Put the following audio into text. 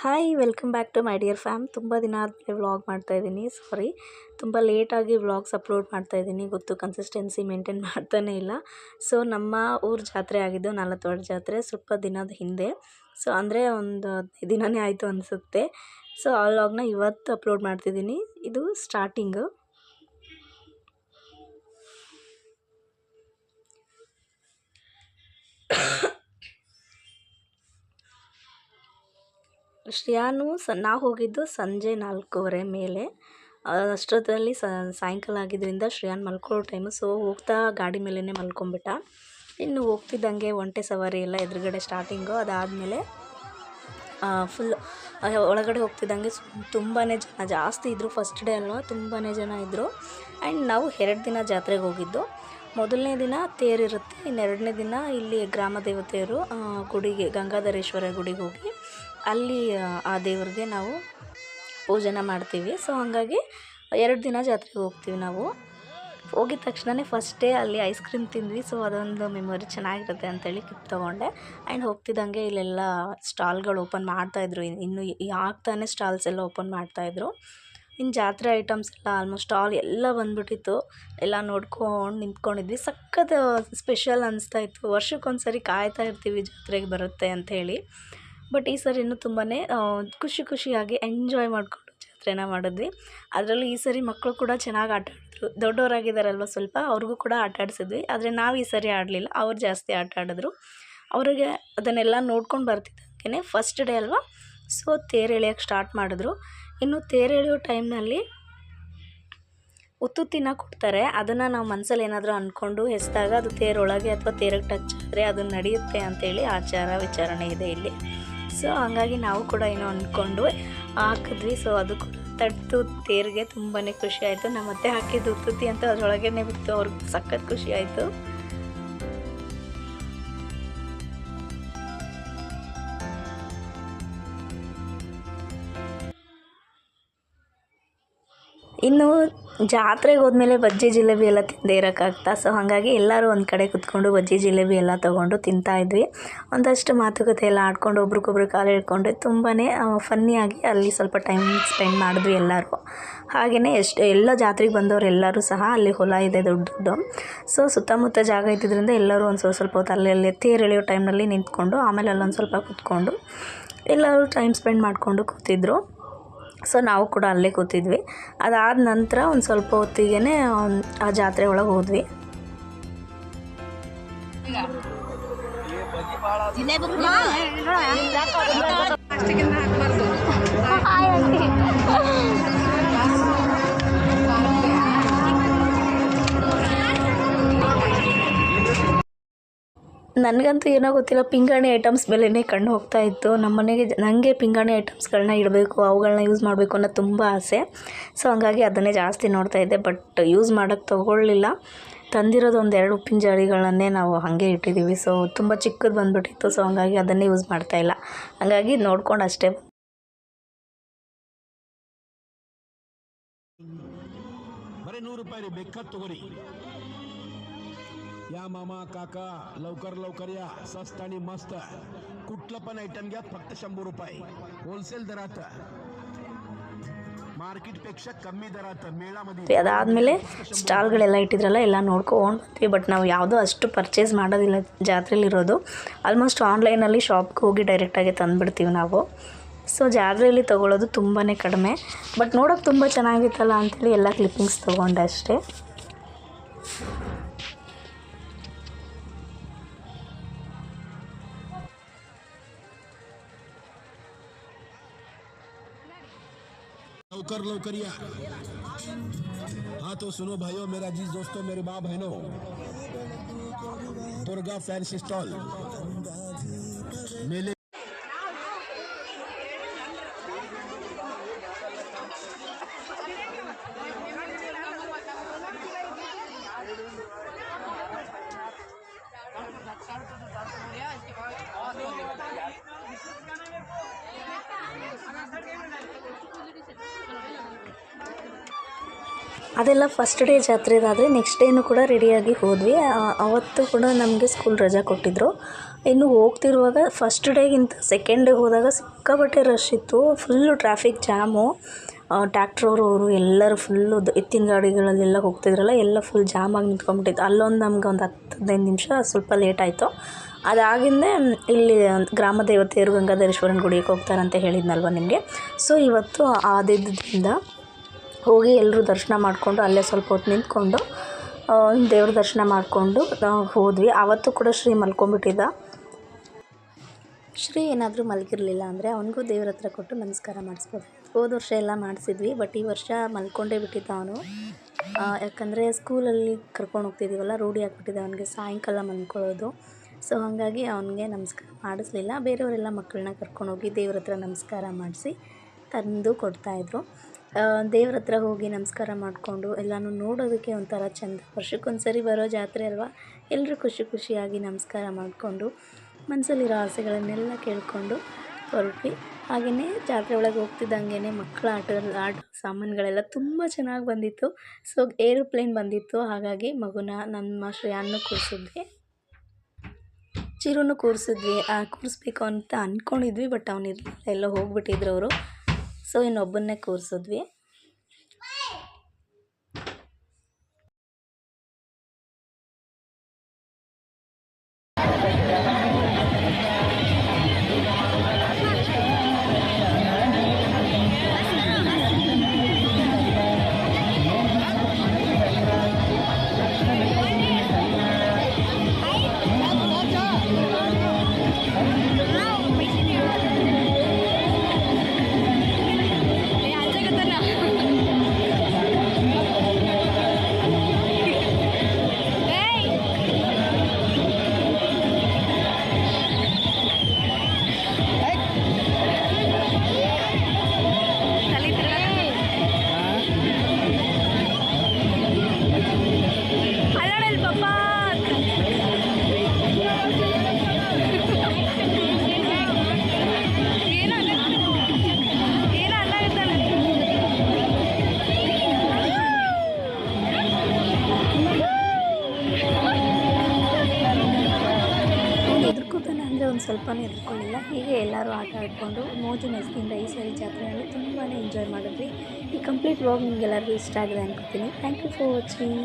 Hi welcome back to my dear fam ತುಂಬ ದಿನ ಆದಮೇಲೆ ವ್ಲಾಗ್ ಮಾಡ್ತಾಯಿದ್ದೀನಿ ಸಾರಿ ತುಂಬ ಲೇಟಾಗಿ ವ್ಲಾಗ್ಸ್ ಅಪ್ಲೋಡ್ ಮಾಡ್ತಾಯಿದ್ದೀನಿ ಗೊತ್ತು ಕನ್ಸಿಸ್ಟೆನ್ಸಿ ಮೇಂಟೈನ್ ಮಾಡ್ತಾನೇ ಇಲ್ಲ. ಸೊ ನಮ್ಮ ಊರು ಜಾತ್ರೆ ಆಗಿದ್ದು ನಾಲ್ವತ್ವಾಡ ಜಾತ್ರೆ. ಸ್ವಲ್ಪ ದಿನದ ಹಿಂದೆ. ಸೊ ಅಂದರೆ ಒಂದು ದಿನವೇ ಆಯಿತು ಅನಿಸುತ್ತೆ. ಸೊ ಆ ವ್ಲಾಗ್ನ ಇವತ್ತು ಅಪ್ಲೋಡ್ ಮಾಡ್ತಿದ್ದೀನಿ. ಇದು ಸ್ಟಾರ್ಟಿಂಗು ಶ್ರೇಯಾನು ಸ ನಾವು ಹೋಗಿದ್ದು ಸಂಜೆ ನಾಲ್ಕೂವರೆ ಮೇಲೆ. ಅಷ್ಟೊತ್ತಲ್ಲಿ ಸಾಯಂಕಾಲ ಆಗಿದ್ದರಿಂದ ಶ್ರೇಯಾನ್ ಮಲ್ಕೊಳ್ಳೋ ಟೈಮು, ಸೊ ಹೋಗ್ತಾ ಗಾಡಿ ಮೇಲೇ ಮಲ್ಕೊಂಬಿಟ್ಟ ಇನ್ನು ಹೋಗ್ತಿದ್ದಂಗೆ ಒಂಟೆ ಸವಾರಿ ಎಲ್ಲ ಎದುರುಗಡೆ ಸ್ಟಾರ್ಟಿಂಗು, ಅದಾದಮೇಲೆ ಫುಲ್ ಒಳಗಡೆ ಹೋಗ್ತಿದ್ದಂಗೆ ತುಂಬಾ ಜನ ಜಾಸ್ತಿ ಇದ್ದರು ಫಸ್ಟ್ ಡೇ ಅಲ್ವಾ ತುಂಬಾ ಜನ ಇದ್ದರು ಆ್ಯಂಡ್ ನಾವು ಎರಡು ದಿನ ಜಾತ್ರೆಗೆ ಹೋಗಿದ್ದು. ಮೊದಲನೇ ದಿನ ತೇರಿರುತ್ತೆ ಇನ್ನೆರಡನೇ ದಿನ ಇಲ್ಲಿ ಗ್ರಾಮ ದೇವತೆಯರು ಗುಡಿಗೆ ಗಂಗಾಧರೇಶ್ವರ ಗುಡಿಗೆ ಹೋಗಿ ಅಲ್ಲಿ ಆ, ದೇವರಿಗೆ ನಾವು ಪೂಜೆನ ಮಾಡ್ತೀವಿ. ಸೊ ಹಾಗಾಗಿ ಎರಡು ದಿನ ಜಾತ್ರೆಗೆ ಹೋಗ್ತೀವಿ ನಾವು. ಹೋಗಿದ ತಕ್ಷಣವೇ ಫಸ್ಟ್ ಡೇ ಅಲ್ಲಿ ಐಸ್ ಕ್ರೀಮ್ ತಿಂದ್ವಿ. ಸೊ ಅದೊಂದು ಮೆಮೊರಿ ಚೆನ್ನಾಗಿರುತ್ತೆ ಅಂತೇಳಿ ಕಿಪ್ ತೊಗೊಂಡೆ. ಆ್ಯಂಡ್ ಹೋಗ್ತಿದ್ದಂಗೆ ಇಲ್ಲೆಲ್ಲ ಸ್ಟಾಲ್ಗಳು ಓಪನ್ ಮಾಡ್ತಾಯಿದ್ರು ಇನ್ನು ಆಗ್ತಾನೆ ಸ್ಟಾಲ್ಸ್ ಎಲ್ಲ ಓಪನ್ ಮಾಡ್ತಾಯಿದ್ರು ಇನ್ನು ಜಾತ್ರೆ ಐಟಮ್ಸ್ ಎಲ್ಲ ಆಲ್ಮೋಸ್ಟ್ ಆಲ್ ಎಲ್ಲ ಬಂದುಬಿಟ್ಟಿತ್ತು. ಎಲ್ಲ ನೋಡ್ಕೊಂಡು ನಿಂತ್ಕೊಂಡಿದ್ವಿ. ಸಖತ್ ಸ್ಪೆಷಲ್ ಅನಿಸ್ತಾ ಇತ್ತು. ವರ್ಷಕ್ಕೊಂದು ಸರಿ ಕಾಯ್ತಾ ಇರ್ತೀವಿ ಜಾತ್ರೆಗೆ ಬರುತ್ತೆ ಅಂಥೇಳಿ ಬಟ್ ಈ ಸರಿ ಇನ್ನೂ ತುಂಬಾ ಖುಷಿ ಖುಷಿಯಾಗಿ ಎಂಜಾಯ್ ಮಾಡಿಕೊಂಡು ಜಾತ್ರೆನ ಮಾಡಿದ್ವಿ. ಅದರಲ್ಲೂ ಈ ಸರಿ ಮಕ್ಕಳು ಕೂಡ ಚೆನ್ನಾಗಿ ಆಟ ಆಡಿದ್ರು. ದೊಡ್ಡವರಾಗಿದ್ದಾರಲ್ವ ಸ್ವಲ್ಪ, ಅವ್ರಿಗೂ ಕೂಡ ಆಟ ಆಡಿಸಿದ್ವಿ. ಆದರೆ ನಾವು ಈ ಸರಿ ಆಡಲಿಲ್ಲ. ಅವ್ರು ಜಾಸ್ತಿ ಆಟ ಆಡಿದ್ರು. ಅವರಿಗೆ ಅದನ್ನೆಲ್ಲ ನೋಡ್ಕೊಂಡು ಬರ್ತಿದ್ದಕ್ಕೆ ಫಸ್ಟ್ ಡೇ ಅಲ್ವಾ? ಸೊ ತೇರು ಎಳೆಯೋಕ್ಕೆ ಸ್ಟಾರ್ಟ್ ಮಾಡಿದ್ರು. ಇನ್ನು ತೇರು ಎಳೆಯೋ ಟೈಮ್ನಲ್ಲಿ ಉತ್ತುತ್ತಿನ ಕೊಡ್ತಾರೆ. ಅದನ್ನು ನಾವು ಮನಸ್ಸಲ್ಲಿ ಏನಾದರೂ ಅಂದ್ಕೊಂಡು ಹೆಸ್ದಾಗ ಅದು ತೇರೊಳಗೆ ಅಥವಾ ತೇರಿಗೆ ಟಚ್ ಆದರೆ ಅದು ನಡೆಯುತ್ತೆ ಅಂತೇಳಿ ಆಚಾರ ವಿಚಾರಣೆ ಇದೆ ಇಲ್ಲಿ. ಸೊ ಹಾಗಾಗಿ ನಾವು ಕೂಡ ಏನೋ ಅಂದ್ಕೊಂಡು ಹಾಕಿದ್ವಿ. ಸೊ ಅದು ತಡ್ತು ತೇರಿಗೆ ತುಂಬಾ ಖುಷಿ ಆಯಿತು. ನಮ್ಮ ಮತ್ತೆ ಹಾಕಿದ್ದು ಉತ್ತುತ್ತಿ ಅಂತ ಅದರೊಳಗೇ ಬಿತ್ತು ಅವ್ರಿಗೆ ಸಖತ್ ಖುಷಿ ಆಯಿತು. ಇನ್ನು ಜಾತ್ರೆಗೆ ಹೋದ್ಮೇಲೆ ಬಜ್ಜಿ ಜಿಲೇಬಿ ಎಲ್ಲ ತಿಂದೇ ಇರೋಕ್ಕಾಗ್ತಾ? ಸೊ ಹಾಗಾಗಿ ಎಲ್ಲರೂ ಒಂದು ಕಡೆ ಕುತ್ಕೊಂಡು ಬಜ್ಜಿ ಜಿಲೇಬಿ ಎಲ್ಲ ತೊಗೊಂಡು ತಿಂತಾ ಇದ್ವಿ. ಒಂದಷ್ಟು ಮಾತುಕತೆ ಎಲ್ಲ ಆಡ್ಕೊಂಡು ಒಬ್ರಿಗೊಬ್ರು ಕಾಲು ಹಿಡ್ಕೊಂಡು ತುಂಬಾ ಫನ್ನಿಯಾಗಿ ಅಲ್ಲಿ ಸ್ವಲ್ಪ ಟೈಮ್ ಸ್ಪೆಂಡ್ ಮಾಡಿದ್ವಿ ಎಲ್ಲರೂ. ಹಾಗೆಯೇ ಎಷ್ಟು, ಎಲ್ಲ ಜಾತ್ರೆಗೆ ಬಂದವರು ಎಲ್ಲರೂ ಸಹ ಅಲ್ಲಿ ಹೊಲ ಇದೆ ದೊಡ್ಡ ದೊಡ್ಡ. ಸೊ ಸುತ್ತಮುತ್ತ ಜಾಗ ಇದ್ದಿದ್ದರಿಂದ ಎಲ್ಲರೂ ಒಂದು ಸ್ವಲ್ಪ ಸ್ವಲ್ಪ ಹೊತ್ತು ಅಲ್ಲಿ ಅಲ್ಲಿ ತೇರೆಳೆಯೋ ಟೈಮ್ನಲ್ಲಿ ನಿಂತ್ಕೊಂಡು ಆಮೇಲೆ ಅಲ್ಲೊಂದು ಸ್ವಲ್ಪ ಕೂತ್ಕೊಂಡು ಎಲ್ಲರೂ ಟೈಮ್ ಸ್ಪೆಂಡ್ ಮಾಡಿಕೊಂಡು ಕೂತಿದ್ರು. ಸೊ ನಾವು ಕೂಡ ಅಲ್ಲೇ ಕೂತಿದ್ವಿ. ಅದಾದ ನಂತರ ಒಂದು ಸ್ವಲ್ಪ ಹೊತ್ತಿಗೆ ಆ ಜಾತ್ರೆ ಒಳಗೆ ಹೋದ್ವಿ. ನನಗಂತೂ ಏನೋ ಗೊತ್ತಿಲ್ಲ, ಪಿಂಗಾಣಿ ಐಟಮ್ಸ್ ಬೆಲೆನೇ ಕಂಡು ಹೋಗ್ತಾ ಇತ್ತು. ನಮ್ಮ ಮನೆಗೆ ನನಗೆ ಪಿಂಗಾಣಿ ಐಟಮ್ಸ್ಗಳನ್ನ ಇಡಬೇಕು ಅವುಗಳನ್ನ ಯೂಸ್ ಮಾಡಬೇಕು ಅನ್ನೋ ತುಂಬ ಆಸೆ. ಸೊ ಹಂಗಾಗಿ ಅದನ್ನೇ ಜಾಸ್ತಿ ನೋಡ್ತಾ ಇದ್ದೆ ಬಟ್ ಯೂಸ್ ಮಾಡೋಕ್ಕೆ ತೊಗೊಳ್ಳಿಲ್ಲ. ತಂದಿರೋದು ಒಂದು ಎರಡು ಉಪ್ಪಿನ ಜಾಡಿಗಳನ್ನೇ ನಾವು ಹಾಗೆ ಇಟ್ಟಿದ್ದೀವಿ ಸೊ ತುಂಬ ಚಿಕ್ಕದು ಬಂದುಬಿಟ್ಟಿತ್ತು ಸೊ ಹಂಗಾಗಿ ಅದನ್ನೇ ಯೂಸ್ ಮಾಡ್ತಾ ಇಲ್ಲ. ಹಂಗಾಗಿ ನೋಡ್ಕೊಂಡು ಅಷ್ಟೇ. ಬರೀ ನೂರು ರೂಪಾಯಿ ಬೇಕಾ ತಗೋರಿ या मामा काका लवकर लवकर या स्वस्त आणि मस्त कुठलं पण आयटम घ्या फक्त शंभर रुपये होलसेल दरात मार्केट पेक्षा कमी दरात मेळामध्ये ಅದಾದಮೇಲೆ ಸ್ಟಾಲ್ಗಳೆಲ್ಲ ಇಟ್ಟಿದ್ರಲ್ಲ ಎಲ್ಲ ನೋಡ್ಕೊಂಡು ಬಂದ್ವಿ ಬಟ್ ನಾವು ಯಾವುದೂ ಅಷ್ಟು ಪರ್ಚೇಸ್ ಮಾಡೋದಿಲ್ಲ ಜಾತ್ರೆಲಿರೋದು ಆಲ್ಮೋಸ್ಟ್ ಆನ್ಲೈನಲ್ಲಿ ಶಾಪ್ಗೆ ಹೋಗಿ ಡೈರೆಕ್ಟಾಗಿ ತಂದುಬಿಡ್ತೀವಿ ನಾವು ಸೊ ಜಾತ್ರೆಯಲ್ಲಿ ತೊಗೊಳೋದು ತುಂಬಾ ಕಡಿಮೆ ಬಟ್ ನೋಡೋಕೆ ತುಂಬ ಚೆನ್ನಾಗಿತ್ತಲ್ಲ ಅಂತೇಳಿ ಎಲ್ಲ ಕ್ಲಿಪ್ಪಿಂಗ್ಸ್ ತೊಗೊಂಡೆ ಅಷ್ಟೇ लवकर लवकर या हाँ तो सुनो भाइयों, मेरा जी दोस्तों, मेरे माँ बहनों, दुर्गा फैंसी स्टॉल, मेले ಅದೆಲ್ಲ ಫಸ್ಟ್ ಡೇ ಜಾತ್ರೆದಾದರೆ ನೆಕ್ಸ್ಟ್ ಡೇನೂ ಕೂಡ ರೆಡಿಯಾಗಿ ಹೋದ್ವಿ. ಅವತ್ತು ಕೂಡ ನಮಗೆ ಸ್ಕೂಲ್ ರಜಾ ಕೊಟ್ಟಿದ್ದರು ಇನ್ನು ಹೋಗ್ತಿರುವಾಗ ಫಸ್ಟ್ ಡೇಗಿಂತ ಸೆಕೆಂಡ್ ಡೇ ಹೋದಾಗ ಸಿಕ್ಕಾಪಟ್ಟೆ ರಶ್ ಇತ್ತು. ಫುಲ್ಲು ಟ್ರಾಫಿಕ್ ಜಾಮು ಟ್ಯಾಕ್ಟ್ರವರು ಅವರು ಎಲ್ಲರೂ ಫುಲ್ಲು ಎತ್ತಿನ ಗಾಡಿಗಳಲ್ಲೆಲ್ಲ ಹೋಗ್ತಿದ್ರಲ್ಲ, ಎಲ್ಲ ಫುಲ್ ಜಾಮಾಗಿ ನಿಂತ್ಕೊಂಡ್ಬಿಟ್ಟಿತ್ತು ಅಲ್ಲೊಂದು ನಮ್ಗೆ ಒಂದು ಹತ್ತು ಹದಿನೈದು ನಿಮಿಷ ಸ್ವಲ್ಪ ಲೇಟ್ ಆಯಿತು. ಅದಾಗಿಂದೇ ಇಲ್ಲಿ ಗ್ರಾಮ ದೇವತೆಯರು ಗಂಗಾಧರೇಶ್ವರನ ಗುಡಿಗೆ ಹೋಗ್ತಾರಂತ ಹೇಳಿದ್ನಲ್ವ ನಿಮಗೆ? ಸೊ ಇವತ್ತು ಆದಿದ್ದರಿಂದ ಹೋಗಿ ಎಲ್ಲರೂ ದರ್ಶನ ಮಾಡಿಕೊಂಡು ಅಲ್ಲೇ ಸ್ವಲ್ಪ ಹೊತ್ತು ನಿಂತ್ಕೊಂಡು ದೇವ್ರ ದರ್ಶನ ಮಾಡಿಕೊಂಡು ಹೋದ್ವಿ. ಆವತ್ತು ಕೂಡ ಶ್ರೀ ಮಲ್ಕೊಂಡ್ಬಿಟ್ಟಿದ್ದ. ಶ್ರೀ ಏನಾದರೂ ಮಲಗಿರಲಿಲ್ಲ ಅಂದರೆ ಅವನಿಗೂ ದೇವ್ರ ಹತ್ರ ಕೊಟ್ಟು ನಮಸ್ಕಾರ ಮಾಡಿಸ್ಬೋದು. ಹೋದ ವರ್ಷ ಎಲ್ಲ ಮಾಡಿಸಿದ್ವಿ, ಬಟ್ ಈ ವರ್ಷ ಮಲ್ಕೊಂಡೇ ಬಿಟ್ಟಿದ್ದ ಅವನು. ಯಾಕಂದರೆ ಸ್ಕೂಲಲ್ಲಿ ಕರ್ಕೊಂಡು ಹೋಗ್ತಿದ್ದೀವಲ್ಲ ರೂಢಿ ಆಗಿಬಿಟ್ಟಿದೆ ಅವನಿಗೆ ಸಾಯಂಕಾಲ ಮಲ್ಕೊಳ್ಳೋದು. ಸೊ, ಹಾಗಾಗಿ ಅವನಿಗೆ ನಮಸ್ಕಾರ ಮಾಡಿಸ್ಲಿಲ್ಲ. ಬೇರೆಯವರೆಲ್ಲ ಮಕ್ಕಳನ್ನ ಕರ್ಕೊಂಡೋಗಿ ದೇವ್ರ ಹತ್ರ ನಮಸ್ಕಾರ ಮಾಡಿಸಿ ತಂದು ಕೊಡ್ತಾಯಿದ್ರು ದೇವ್ರ ಹತ್ರ ಹೋಗಿ ನಮಸ್ಕಾರ ಮಾಡಿಕೊಂಡು ಎಲ್ಲನೂ ನೋಡೋದಕ್ಕೆ ಒಂಥರ ಚೆಂದ. ವರ್ಷಕ್ಕೊಂದ್ಸರಿ ಬರೋ ಜಾತ್ರೆ ಅಲ್ವಾ? ಎಲ್ಲರೂ ಖುಷಿ ಖುಷಿಯಾಗಿ ನಮಸ್ಕಾರ ಮಾಡಿಕೊಂಡು ಮನಸ್ಸಲ್ಲಿರೋ ಆಸೆಗಳನ್ನೆಲ್ಲ ಕೇಳಿಕೊಂಡು ಹೊರಟ್ವಿ. ಹಾಗೆಯೇ ಜಾತ್ರೆ ಒಳಗೆ ಹೋಗ್ತಿದ್ದಂಗೆ ಮಕ್ಕಳ ಆಟ ಆಟ ಸಾಮಾನುಗಳೆಲ್ಲ ತುಂಬ ಚೆನ್ನಾಗಿ ಬಂದಿತ್ತು. ಸೊ, ಏರೋಪ್ಲೇನ್ ಬಂದಿತ್ತು. ಹಾಗಾಗಿ ಮಗುನ, ನಮ್ಮ ಶ್ರೇಯನ್ನು ಕೂರಿಸಿದ್ವಿ. ಚಿರುನು ಕೂರಿಸಿದ್ವಿ. ಕೂರಿಸ್ಬೇಕು ಅಂತ ಅಂದ್ಕೊಂಡಿದ್ವಿ ಬಟ್ ಅವನಿರಲಿಲ್ಲ. ಎಲ್ಲ ಹೋಗ್ಬಿಟ್ಟಿದ್ರು ಅವರು. ಸೊ ಇನ್ನೊಬ್ಬನ್ನೇ ಕೂರಿಸಿದ್ವಿ. ಎದುರ್ಕೋತಾನೆ ಅಂದರೆ ಒಂದು ಸ್ವಲ್ಪನೂ ಎದುರ್ಕೊಳ್ಳಿಲ್ಲ. ಹೀಗೆ ಎಲ್ಲರೂ ಆಟ ಆಡಿಕೊಂಡು ಮೋಜು ಮಸ್ತಿಯಿಂದ ಈ ಸರಿ ಜಾತ್ರೆಯಲ್ಲಿ ತುಂಬಾ ಎಂಜಾಯ್ ಮಾಡಿದ್ವಿ ಈ ಕಂಪ್ಲೀಟ್ ವ್ಲಾಗ್ ನಿಮಗೆಲ್ಲರಿಗೂ ಇಷ್ಟ ಆಗಿದೆ ಅನ್ಕೋತೀನಿ. Thank you for watching